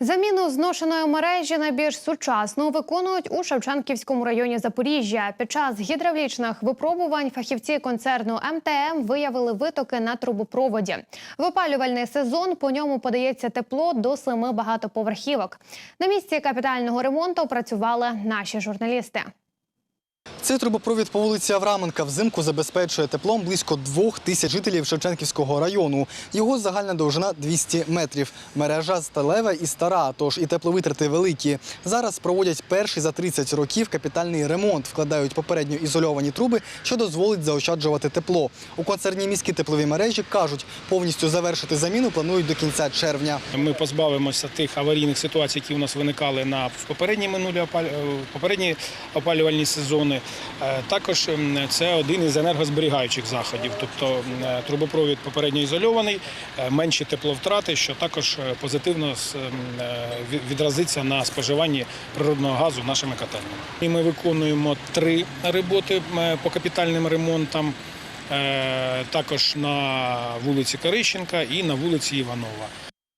Заміну зношеної мережі на більш сучасну виконують у Шевченківському районі Запоріжжя. Під час гідравлічних випробувань фахівці концерну МТМ виявили витоки на трубопроводі. В опалювальний сезон по ньому подається тепло до семи багатоповерхівок. На місці капітального ремонту працювали наші журналісти. Цей трубопровід по вулиці Авраменка взимку забезпечує теплом близько двох тисяч жителів Шевченківського району. Його загальна довжина 200 метрів. Мережа сталева і стара, тож і тепловитрати великі. Зараз проводять перший за 30 років капітальний ремонт, вкладають попередньо ізольовані труби, що дозволить заощаджувати тепло. У концерні міські теплові мережі кажуть, повністю завершити заміну планують до кінця червня. Ми позбавимося тих аварійних ситуацій, які у нас виникали на попередні минулі е, опалювальні сезони. Е, Також це один із енергозберігаючих заходів, тобто е, трубопровід попередньо ізольований, е, менші тепловтрати, що також позитивно с- м, е, від- відразиться на споживанні природного газу нашими котельнями. Ми виконуємо три роботи по капітальним ремонтам. Також на вулиці Корищенка і на вулиці Іванова.